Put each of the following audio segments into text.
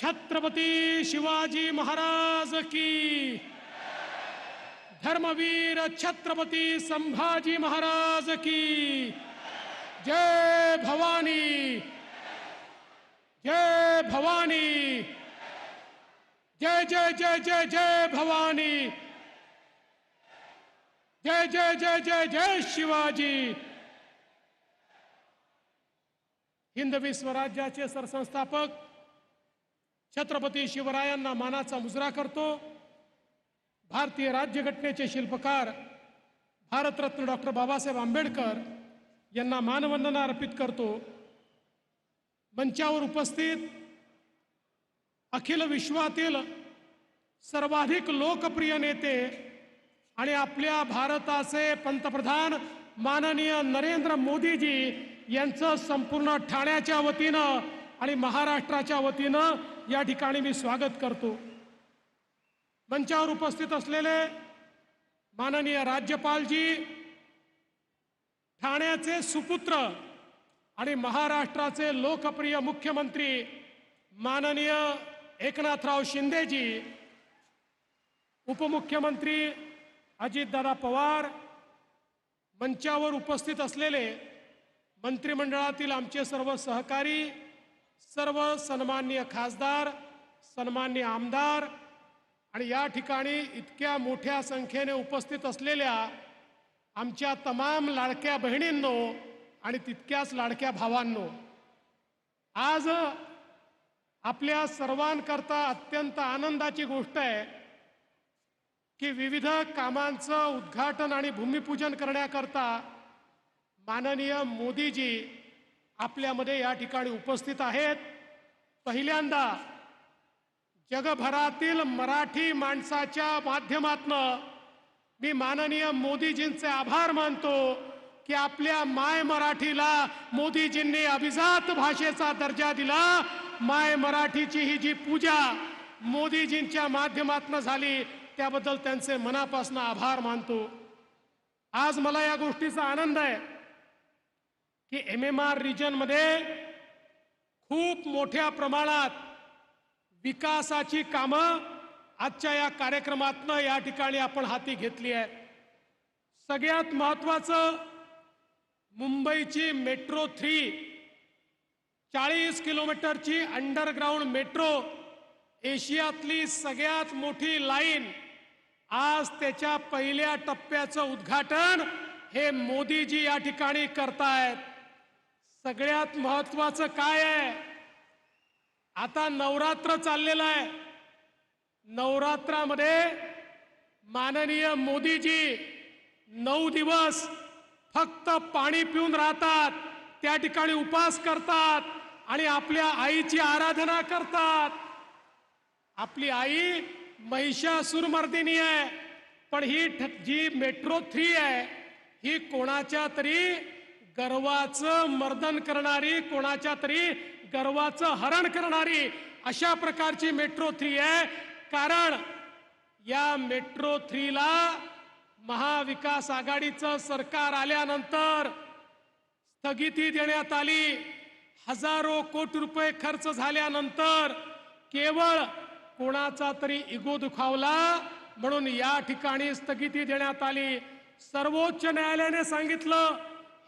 छत्रपती शिवाजी महाराज की। धर्मवीर छत्रपती संभाजी महाराज की। जय भवानी। जय भवानी। जय जय जय जय जय भवानी। जय जय जय जय जय शिवाजी। हिंदवी स्वराज्याचे सरसंस्थापक छत्रपती शिवरायांना मानाचा मुजरा करतो. भारतीय राज्यघटनेचे शिल्पकार भारतरत्न डॉक्टर बाबासाहेब आंबेडकर यांना मानवंदना अर्पित करतो. मंचावर उपस्थित अखिल विश्वातील सर्वाधिक लोकप्रिय नेते आणि आपल्या भारताचे पंतप्रधान माननीय नरेंद्र मोदीजी यांचं संपूर्ण ठाण्याच्या वतीनं आणि महाराष्ट्राच्या वतीनं या ठिकाणी मी स्वागत करतो. मंचावर उपस्थित असलेले माननीय राज्यपालजी ठाण्याचे सुपुत्र आणि महाराष्ट्राचे लोकप्रिय मुख्यमंत्री माननीय एकनाथराव शिंदेजी उपमुख्यमंत्री अजितदादा पवार मंचावर उपस्थित असलेले मंत्रिमंडळातील आमचे सर्व सहकारी सर्व सन्मान्य खासदार सन्मान्य आमदार आणि या ठिकाणी इतक्या मोठ्या संख्येने उपस्थित असलेल्या आमच्या तमाम लाडक्या बहिणींनो आणि तितक्याच लाडक्या भावांनो आज आपल्या सर्वांकरता अत्यंत आनंदाची गोष्ट आहे की विविध कामांचं उद्घाटन आणि भूमिपूजन करण्याकरता माननीय मोदीजी आपल्यामध्ये या ठिकाणी उपस्थित आहेत. पहिल्यांदा जगभरातील मराठी माणसाच्या माध्यमातनं मी माननीय मोदीजींचे आभार मानतो की आपल्या माय मराठीला मोदीजींनी अभिजात भाषेचा दर्जा दिला. माय मराठीची ही जी पूजा मोदीजींच्या माध्यमातनं झाली त्याबद्दल त्यांचे मनापासून आभार मानतो. आज मला या गोष्टीचा आनंद आहे. की एम एम आर रिजनमध्ये खूप मोठ्या प्रमाणात विकासाची कामं आजच्या या कार्यक्रमातनं या ठिकाणी आपण हाती घेतली आहे सगळ्यात महत्वाचं मुंबईची मेट्रो थ्री चाळीस किलोमीटरची अंडरग्राऊंड मेट्रो एशियातली सगळ्यात मोठी लाईन आज त्याच्या पहिल्या टप्प्याचं उद्घाटन हे मोदीजी या ठिकाणी करतायत. सगळ्यात महत्वाचं काय आहे? आता नवरात्र चाललेलं आहे. नवरात्रामध्ये माननीय मोदीजी नऊ दिवस फक्त पाणी पिऊन राहतात. त्या ठिकाणी उपास करतात आणि आपल्या आईची आराधना करतात. आपली आई महिषासुरमर्दिनी आहे. पण ही ठ- जी मेट्रो थ्री आहे ही कोणाच्या तरी गर्वाचं मर्दन करणारी कोणाच्या तरी गर्वाचं हरण करणारी अशा प्रकारची मेट्रो थ्री आहे. कारण या मेट्रो थ्रीला महाविकास आघाडीचं सरकार आल्यानंतर स्थगिती देण्यात आली. हजारो कोटी रुपये खर्च झाल्यानंतर केवळ कोणाचा तरी इगो दुखावला म्हणून या ठिकाणी स्थगिती देण्यात आली. सर्वोच्च न्यायालयाने सांगितलं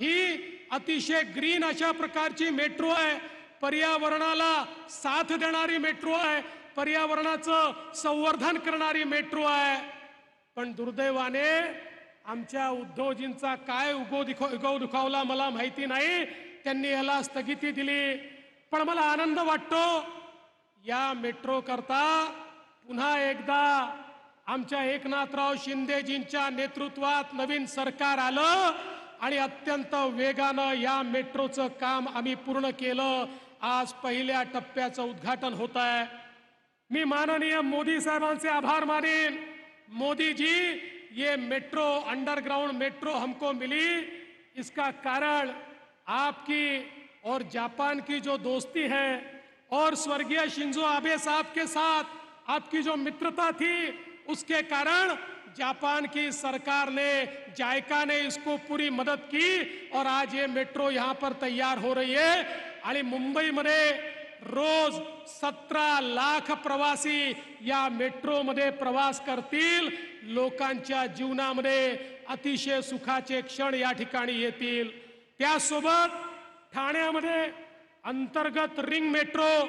ही अतिशय ग्रीन अशा प्रकारची मेट्रो आहे. पर्यावरणाला साथ देणारी मेट्रो आहे. पर्यावरणाचं संवर्धन करणारी मेट्रो आहे. पण दुर्दैवाने आमच्या उद्धवजींचा काय उगो दिखो उगव दुखावला मला माहिती नाही. त्यांनी याला स्थगिती दिली. पण मला आनंद वाटतो या मेट्रो करता पुन्हा एकदा आमच्या एकनाथराव शिंदेजींच्या नेतृत्वात नवीन सरकार आलं. अत्यंत वेगानं या मेट्रोचं काम आम्ही पूर्ण केलं. आज पहिल्या टप्प्याचं उद्घाटन होत आहे मी माननीय मोदी साहबांचे आभार मानेन. मोदी जी ये मेट्रो अंडरग्राउंड मेट्रो हमको मिली. इसका कारण आपकी और जापान की जो दोस्ती है और स्वर्गीय शिंजो आबे साहब के साथ आपकी जो मित्रता थी, उसके कारण जापान की सरकार ने जायका ने इसको पूरी मदद की और आज ये मेट्रो यहाँ पर तैयार हो रही है। आणि मुंबईमध्ये रोज सतरा लाख प्रवासी या मेट्रोमध्ये प्रवास करतील। लोकांच्या जीवनामध्ये अतिशय सुखाचे क्षण या ठिकाणी येतील। त्यासोबत ठाण्यामध्ये अंतर्गत रिंग मेट्रो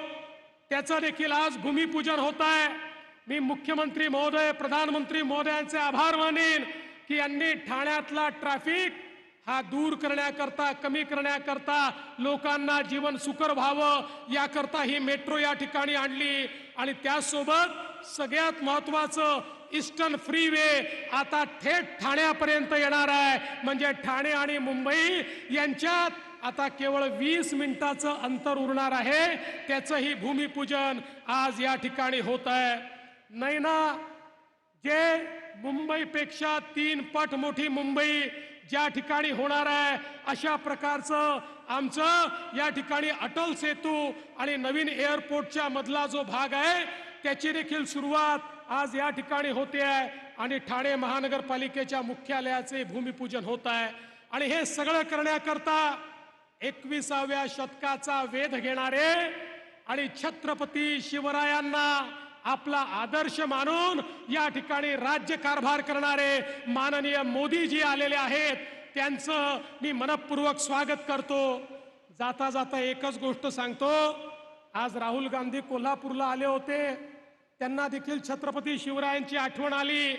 त्याचं देखील आज भूमिपूजन होत आहे। मी मुख्यमंत्री महोदय प्रधानमंत्री महोदयांचे आभार मानेन की यांनी ठाण्यातला ट्रॅफिक हा दूर करण्याकरता कमी करण्याकरता लोकांना जीवन सुकर व्हावं याकरता ही मेट्रो या ठिकाणी आणली. आणि त्यासोबत सगळ्यात महत्वाचं ईस्टर्न फ्रीवे आता थेट ठाण्यापर्यंत येणार आहे. म्हणजे ठाणे आणि मुंबई यांच्यात आता केवळ वीस मिनिटाचं अंतर उरणार आहे. त्याचंही भूमिपूजन आज या ठिकाणी होत आहे. नैना जे मुंबईपेक्षा तीन पट मोठी मुंबई ज्या ठिकाणी होणार आहे अशा प्रकारचं आमचं या ठिकाणी अटल सेतू आणि नवीन एअरपोर्टच्या मधला जो भाग आहे त्याची देखील सुरुवात आज या ठिकाणी होते आहे आणि ठाणे महानगरपालिकेच्या मुख्यालयाचे भूमिपूजन होत आहे. आणि हे सगळं करण्याकरता एकविसाव्या शतकाचा वेध घेणारे आणि छत्रपती शिवरायांना आपला आदर्श मानून या ठिकाणी राज्य कारभार करणारे माननीय मोदीजी आलेले आहेत. त्यांचं मी मनपूर्वक स्वागत करतो. जाता जाता एकच गोष्ट सांगतो. आज राहुल गांधी कोल्हापूरला आले होते. त्यांना देखील छत्रपती शिवरायांची आठवण आली.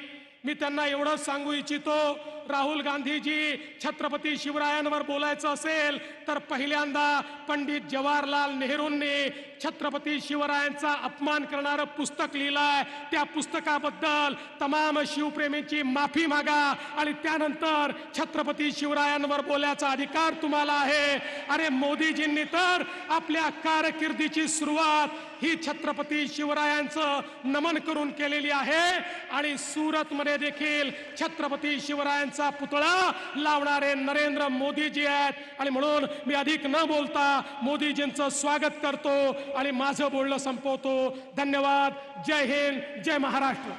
मी त्यांना एवढंच सांगू इच्छितो राहुल गांधीजी छत्रपती शिवरायांवर बोलायचं असेल तर पहिल्यांदा पंडित जवाहरलाल नेहरूंनी छत्रपती शिवरायांचा अपमान करणारं पुस्तक लिहिलंय. त्या पुस्तकाबद्दल तमाम शिवप्रेमींची माफी मागा आणि त्यानंतर छत्रपती शिवरायांवर बोलायचा अधिकार तुम्हाला आहे. अरे मोदीजींनी तर आपल्या कारकिर्दीची सुरुवात ही छत्रपती शिवरायांचं नमन करून केलेली आहे आणि सुरतमध्ये देखील छत्रपती शिवरायांचं पुतळा लावणारे नरेंद्र मोदीजी आहेत. आणि म्हणून मी अधिक न बोलता मोदीजींचं स्वागत करतो आणि माझं बोलणं संपवतो. धन्यवाद. जय हिंद. जय महाराष्ट्र.